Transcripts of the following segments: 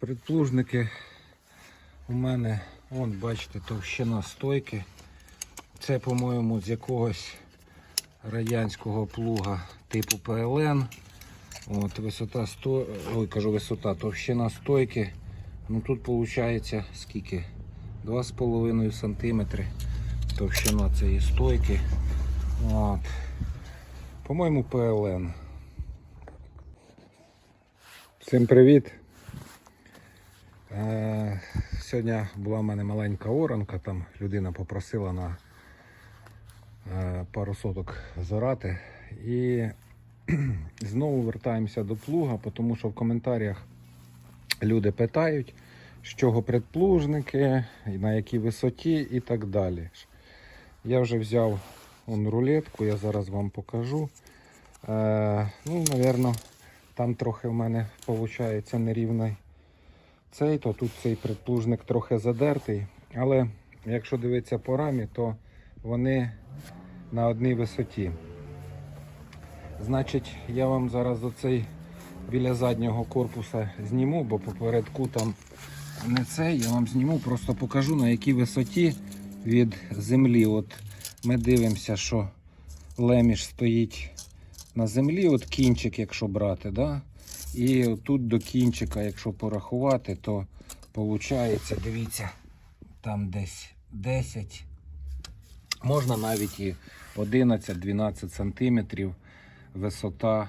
Предплужники у мене, вон, бачите, товщина стойки. Це, по-моєму, з якогось радянського плуга типу ПЛН. От, висота сто... Ой, кажу, висота, товщина стойки. Ну тут виходить скільки? 2,5 см товщина цієї стойки. От. По-моєму, ПЛН. Всім привіт! Сьогодні була в мене маленька оранка, там людина попросила на е, пару соток зорати. І знову вертаємося до плуга, тому що в коментарях люди питають, з чого предплужники, на якій висоті і так далі. Я вже взяв он, рулетку, я зараз вам покажу. Е, ну, напевно, там трохи в мене виходить нерівний цей, то тут цей предплужник трохи задертий. Але якщо дивитися по рамі, то вони на одній висоті. Значить, я вам зараз оцей біля заднього корпуса зніму, бо попередку там не цей, я вам зніму, просто покажу на якій висоті від землі. От ми дивимося, що леміш стоїть на землі, от кінчик, якщо брати, да? І тут до кінчика, якщо порахувати, то виходить, дивіться, там десь 10, можна навіть і 11-12 сантиметрів висота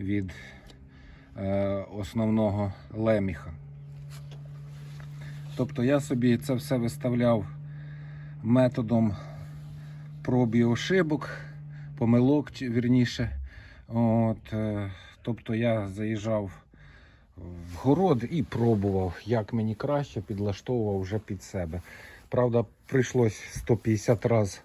від е, основного леміха. Тобто я собі це все виставляв методом проб і ошибок, помилок, вірніше. От, е, тобто я заїжджав в город і пробував, як мені краще, підлаштовував вже під себе. Правда, прийшлось 150 разів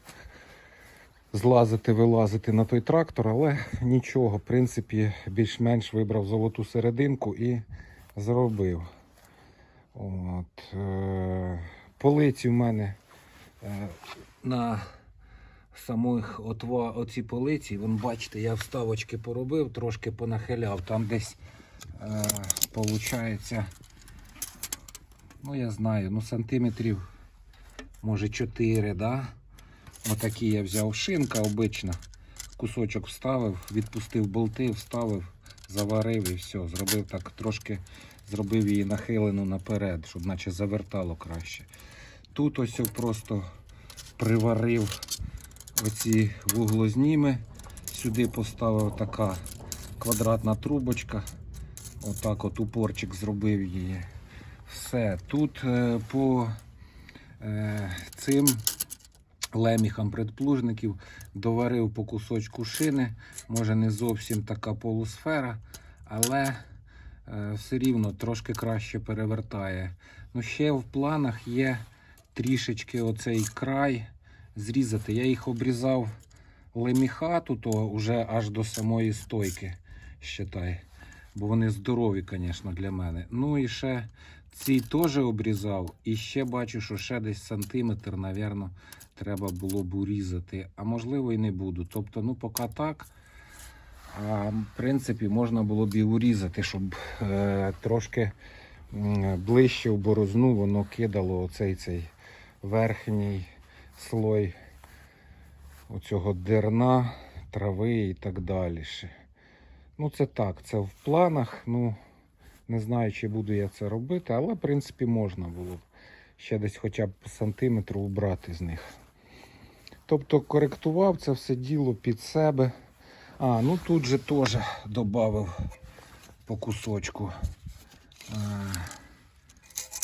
злазити, вилазити на той трактор, але нічого, в принципі, більш-менш вибрав золоту серединку і зробив. От, е, полиці в мене е, на самих отва, оці полиці, вон бачите, я вставочки поробив, трошки понахиляв. Там десь е, получається, ну я знаю, ну сантиметрів, може 4, да? Отакі я взяв шинка обична. Кусочок вставив, відпустив болти, вставив, заварив і все. Зробив так трошки, зробив її нахилену наперед, щоб наче завертало краще. Тут ось просто приварив оці вуглозніми. Сюди поставив така квадратна трубочка. Отак от упорчик зробив її. Все. Тут е, по е, цим леміхам предплужників доварив по кусочку шини. Може не зовсім така полусфера, але е, все рівно трошки краще перевертає. Ну, ще в планах є трішечки оцей край зрізати. Я їх обрізав леміхату, то вже аж до самої стойки, считай. Бо вони здорові, звісно, для мене. Ну і ще ці теж обрізав. І ще бачу, що ще десь сантиметр, напевно, треба було б урізати. А можливо і не буду. Тобто, ну, поки так. А, в принципі, можна було б і урізати, щоб е, трошки ближче в борозну воно кидало оцей цей верхній слой оцього дерна, трави і так далі. Ну, це так, це в планах. Ну, не знаю, чи буду я це робити, але в принципі можна було б ще десь хоча б сантиметр убрати з них. Тобто коректував це все діло під себе. А, ну тут же теж додав по кусочку. А,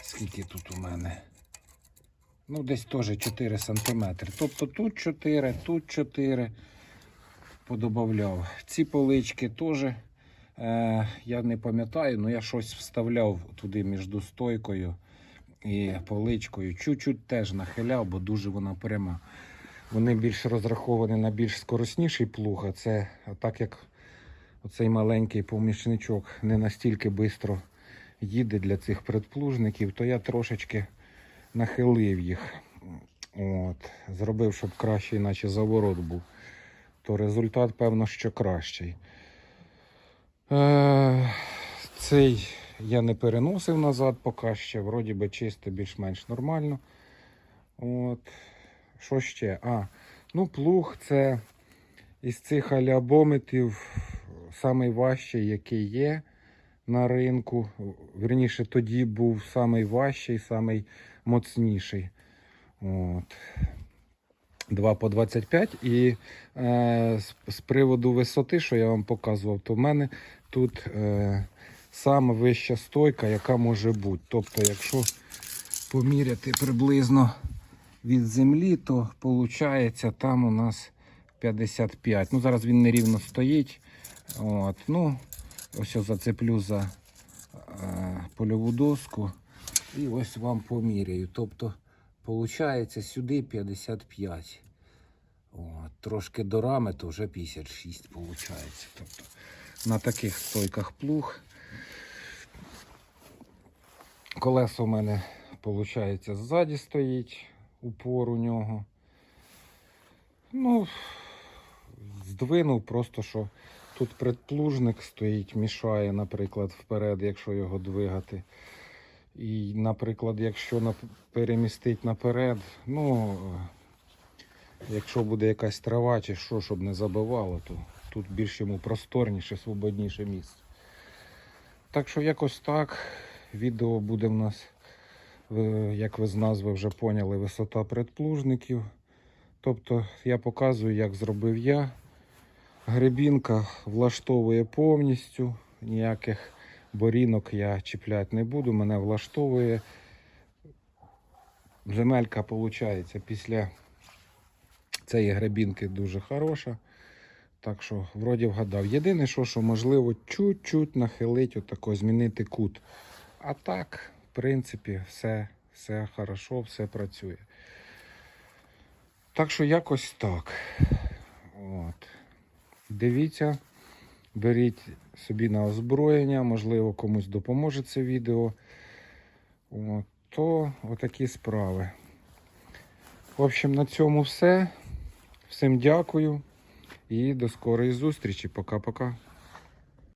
скільки тут у мене? Ну, десь теж 4 см. Тобто тут 4, тут 4 подобавляв. Ці полички теж, е, я не пам'ятаю, але я щось вставляв туди між стойкою і поличкою. Чуть-чуть теж нахиляв, бо дуже вона пряма. Вони більш розраховані на більш скоросніший плуг, а це так як оцей маленький помічничок не настільки швидко їде для цих предплужників, то я трошечки нахилив їх. От, зробив, щоб кращий, наче заворот був. То результат, певно, що кращий. Е, цей я не переносив назад поки ще. Вроді би чисто, більш-менш нормально. От. Що ще? А, ну, плуг це із цих аліабометрів найважчий, який є на ринку. Вірніше, тоді був найважчий, наймоцніший. От. 2 по 25. І е, з приводу висоти, що я вам показував, то в мене тут е, саме вища стойка, яка може бути. Тобто, якщо поміряти приблизно від землі, то виходить там у нас 55. Ну, зараз він нерівно стоїть. От, ну, ось я зацеплю за е, польову доску і ось вам поміряю. Тобто, виходить сюди 55. От, трошки до рами, то вже 56 виходить. Тобто, на таких стойках плуг. Колесо у мене, виходить, ззаді стоїть, упор у нього. Ну, здвинув просто, що тут предплужник стоїть, мішає, наприклад, вперед, якщо його двигати. І, наприклад, якщо перемістить наперед, ну, якщо буде якась трава чи що, щоб не забивало, то тут більш йому просторніше, свободніше місце. Так що якось так. Відео буде в нас, як ви з назви вже поняли, висота предплужників. Тобто я показую, як зробив я. Гребінка влаштовує повністю. Ніяких борінок я чіпляти не буду. Мене влаштовує. Земелька, виходить, після цієї гребінки дуже хороша. Так що, вроді вгадав. Єдине, що, що можливо, чуть-чуть нахилить, отако, змінити кут. А так, в принципі, все, все хорошо, все працює. Так що якось так. От. Дивіться, беріть собі на озброєння, можливо, комусь допоможе це відео. От. То отакі справи. В общем, на цьому все. Всім дякую і до скорої зустрічі. Пока-пока.